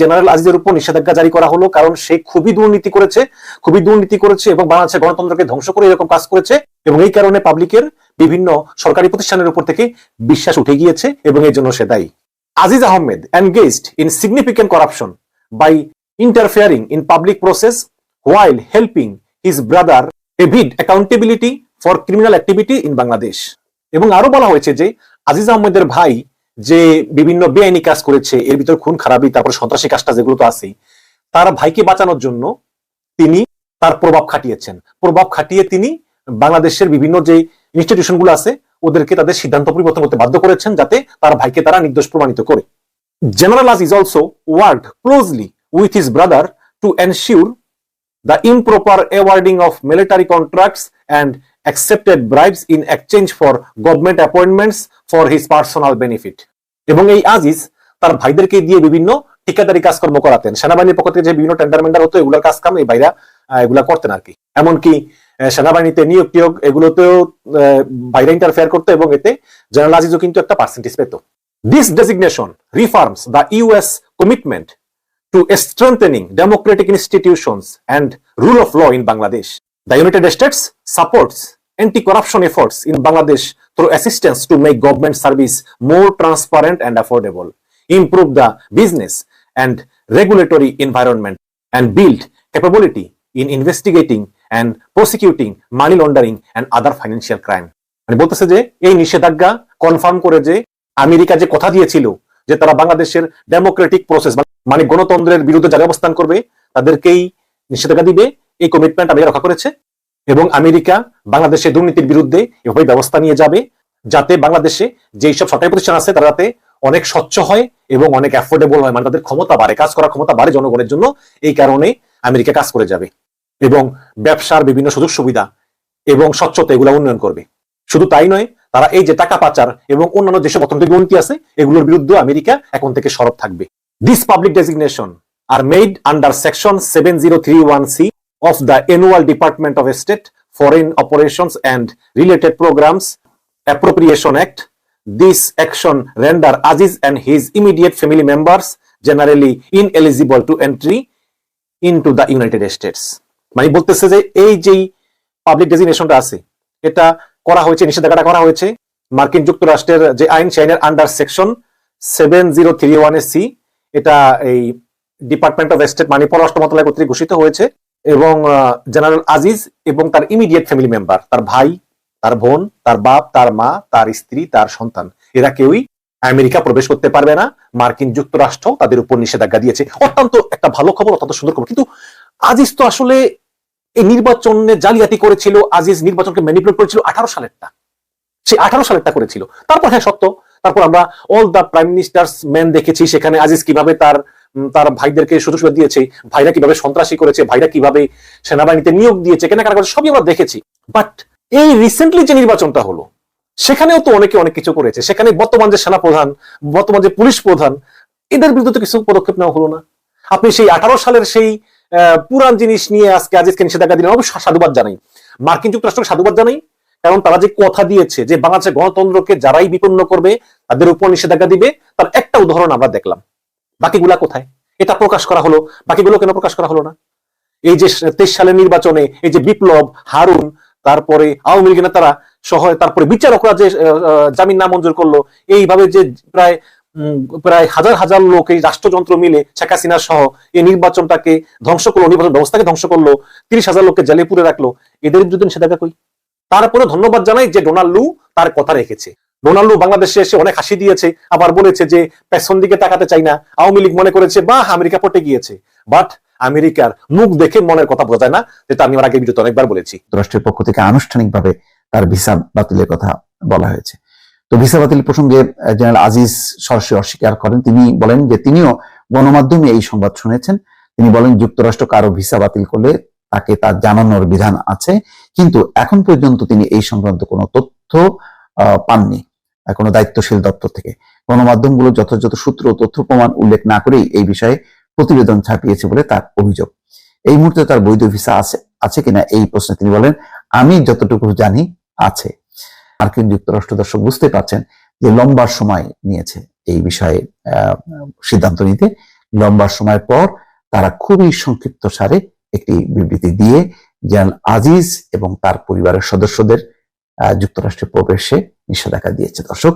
General আজিজের উপর নিষেধাজ্ঞা জারি করা হলো, কারণ সে খুবই দুর্নীতি করেছে, খুবই দুর্নীতি করেছে এবং বাংলাদেশের গণতন্ত্রকে ধ্বংস করে এরকম কাজ করেছে এবং এই কারণে পাবলিকের বিভিন্ন সরকারি প্রতিষ্ঠানের উপর থেকে বিশ্বাস উঠে গিয়েছে এবং এই জন্য সে দায়ী। Aziz Ahmed engaged in significant corruption by interfering in public process while helping his brother evade accountability for criminal activity in Bangladesh এবং আরও বলা হয়েছে যে, আজিজ আহমেদের ভাই যে বিভিন্ন বেআইনি কাজ করেছে, এর ভিতর খুন, খারাপি, তারপর সন্ত্রাসী কাজটা যেগুলো তো আছেই, তার ভাইকে বাঁচানোর জন্য তিনি তার প্রভাব খাটিয়েছেন। প্রভাব খাটিয়ে তিনি বাংলাদেশের বিভিন্ন যে ইনস্টিটিউশনগুলো আছে, ওদেরকে তাদের সিদ্ধান্ত পরিবর্তন করতে বাধ্য করেছেন যাতে তার ভাইকে তারা নির্দোষ প্রমাণিত করে। General Aziz also worked closely with his brother to ensure the improper awarding of military contracts and accepted bribes in exchange for government appointments for his personal benefit. এবং এই আজিজ তার ভাইদেরকে দিয়ে বিভিন্ন ঠিকাদারি কাজকর্ম করাতেন। সেনাবাহিনীর পক্ষ থেকে যে বিভিন্ন টেন্ডার হতো, এগুলোর কাজ এই ভাইরা এগুলা করতেন আর কি। এমনকি সেনাবাহিনীতে নিয়োগ টিয়োগ এগুলোতেও ভাইরা ইন্টারফেয়ার করতো এবং এতে জেনারেল আজিজও কিন্তু একটা পার্সেন্টেজ পেত। This designation reaffirms the US commitment to strengthening democratic institutions and rule of law in Bangladesh. The United States supports anti-corruption efforts in Bangladesh through assistance to make government service more transparent and affordable, improve the business and regulatory environment, and build capability in investigating and prosecuting money laundering and other financial crime. মানে বলতেছে যে এই নিষেধাজ্ঞা confirm করে যে America যে কথা দিয়েছিল যে তারা বাংলাদেশের ডেমোক্রেটিক প্রসেস মানে গণতন্ত্রের বিরুদ্ধে যারা অবস্থান করবে তাদেরকেই নিষেধাজ্ঞা দিবে এই কমিটমেন্ট আমেরিকা রক্ষা করেছে এবং আমেরিকা বাংলাদেশের দুর্নীতির বিরুদ্ধে এভাবে ব্যবস্থা নিয়ে যাবে যাতে বাংলাদেশে যেই সব সরকারি প্রতিষ্ঠান আছে তারা যাতে অনেক স্বচ্ছ হয় এবং অনেক অ্যাফোর্ডেবল হয় মানে তাদের ক্ষমতা বাড়ে, কাজ করার ক্ষমতা বাড়ে জনগণের জন্য, এই কারণে আমেরিকা কাজ করে যাবে এবং ব্যবসার বিভিন্ন সুযোগ সুবিধা এবং স্বচ্ছতা এগুলো উন্নয়ন করবে। শুধু তাই নয়, তারা এই যে টাকা পাচার এবং অন্যান্য যেসব অর্থনৈতিক দুর্নীতি আছে, এগুলোর বিরুদ্ধে আমেরিকা এখন থেকে সরব থাকবে। This public designation are made under section seven zero three one C of the annual Department of State Foreign Operations and Related Programs Appropriation Act. This action render Aziz and his immediate family members generally ineligible to entry into the United States. মানে বলতেছে যে এই যেই public ডেজিগনেশনটা আছে এটা করা হয়েছে নিষেধাজ্ঞাটা করা হয়েছে মার্কিন যুক্তরাষ্ট্রের যে আইন সেই আইনের under section seven zero three one C এটা এই ডিপার্টমেন্ট অফ স্টেট মানে পররাষ্ট্র মন্ত্রণালয় কর্তৃক ঘোষিত হয়েছে এবং জেনারেল আজিজ এবং তার ইমিডিয়েট ফ্যামিলি মেম্বার তার ভাই, তার বোন, তার বাপ, তার মা, তার স্ত্রী, তার সন্তান। এরা কেউই আমেরিকা প্রবেশ করতে পারবে না। মার্কিন যুক্তরাষ্ট্র তাদের উপর নিষেধাজ্ঞা দিয়েছে। অত্যন্ত একটা ভালো খবর, অত্যন্ত সুন্দর খবর। কিন্তু আজিজ তো আসলে এই নির্বাচনে জালিয়াতি করেছিল। আজিজ নির্বাচনকে ম্যানিপুলেট করেছিল আঠারো সালেরটা। সে আঠারো সালেরটা করেছিল। তারপর হ্যাঁ সত্য। তারপর আমরা all the prime minister's man দেখেছি, সেখানে আজিজ কীভাবে তার তার ভাইদেরকে সুযোগ সুবিধা দিয়েছে, ভাইরা কীভাবে সন্ত্রাসী করেছে, ভাইরা কীভাবে সেনাবাহিনীতে নিয়োগ দিয়েছে, কেনাকাটা করেছে, সবই আমরা দেখেছি। বাট এই রিসেন্টলি যে নির্বাচনটা হলো, সেখানেও তো অনেকে অনেক কিছু করেছে। সেখানে বর্তমান যে সেনা প্রধান বর্তমান যে পুলিশ প্রধান, এদের বিরুদ্ধে তো কিছু পদক্ষেপ নেওয়া হলো না। আপনি সেই আঠারো সালের সেই পুরান জিনিস নিয়ে আজকে আজিজকে নিষেধাজ্ঞা দিলেন অবশ্যই সাধুবাদ জানাই। মার্কিন যুক্তরাষ্ট্রকে সাধুবাদ জানাই। কারণ তারা যে কথা দিয়েছে যে বাংলাদেশের গণতন্ত্রকে যারাই বিপন্ন করবে তাদের উপর নিষেধাজ্ঞা দিবে তার একটা উদাহরণ আমরা দেখলাম। বাকিগুলা কোথায়? এটা প্রকাশ করা হলো। বাকিগুলো কেন প্রকাশ করা হলো না? এই যে তেইশ সালের নির্বাচনে এই যে বিপ্লব হারুন তারপরে আওয়ামী লীগ নেতারা সহ তারপরে বিচারকরা যে জামিন আহ, মঞ্জুর করল এইভাবে যে প্রায় প্রায় হাজার হাজার লোক এই রাষ্ট্রযন্ত্র মিলে শেখ হাসিনা সহ এই নির্বাচনটাকে ধ্বংস করল নির্বাচন ব্যবস্থাকে ধ্বংস করল তিরিশ হাজার লোককে জেলে পুরে রাখল এদের বিরুদ্ধে নিষেধাজ্ঞা কই? তারপরে ধন্যবাদ জানাই যে ডোনাল্ড তার কথা রেখেছে। ডোনাল্ড বাংলাদেশে এসে অনেক হাসি দিয়েছে, আবার বলেছে যে পেছন দিকে তাকাতে চাই না, আওয়ামী লীগ মনে করেছে বা আমেরিকা পটে গিয়েছে। বাট আমেরিকার মুখ দেখে মনের কথা বোঝা যায় না, যেটা আমি আমার আগে ভিডিওতে অনেকবার বলেছি। যুক্তরাষ্ট্রের পক্ষ থেকে আনুষ্ঠানিকভাবে তার ভিসা বাতিলের কথা বলা হয়েছে। তো ভিসা বাতিল প্রসঙ্গে জেনারেল আজিজ সরাসরি অস্বীকার করেন। তিনি বলেন যে তিনিও গণমাধ্যমে এই সংবাদ শুনেছেন। তিনি বলেন, যুক্তরাষ্ট্র কারও ভিসা বাতিল করলে তাকে তার জানানোর বিধান আছে। কিন্তু এখন পর্যন্ত তিনি এই সংক্রান্ত কোনো তথ্য পাননি কোনো দায়িত্বশীল দপ্তর থেকে। গণমাধ্যমগুলো যথাযথ সূত্র তথ্য প্রমাণ উল্লেখ না করেই এই বিষয়ে প্রতিবেদন ছাপিয়েছে বলে তার অভিযোগ। এই মুহূর্তে তার বৈধ ভিসা আছে আছে কিনা এই প্রশ্নে তিনি বলেন, আমি যতটুকু জানি, আছে। মার্কিন যুক্তরাষ্ট্র দর্শক বুঝতে পারছেন যে লম্বা সময় নিয়েছে এই বিষয়ে সিদ্ধান্ত নিতে। লম্বা সময় পর তারা খুবই সংক্ষিপ্ত সারে একটি বিবৃতি দিয়ে জেনারেল আজিজ এবং তার পরিবারের সদস্যদের যুক্তরাষ্ট্রে প্রবেশে নিষেধাজ্ঞা দিয়েছে। দর্শক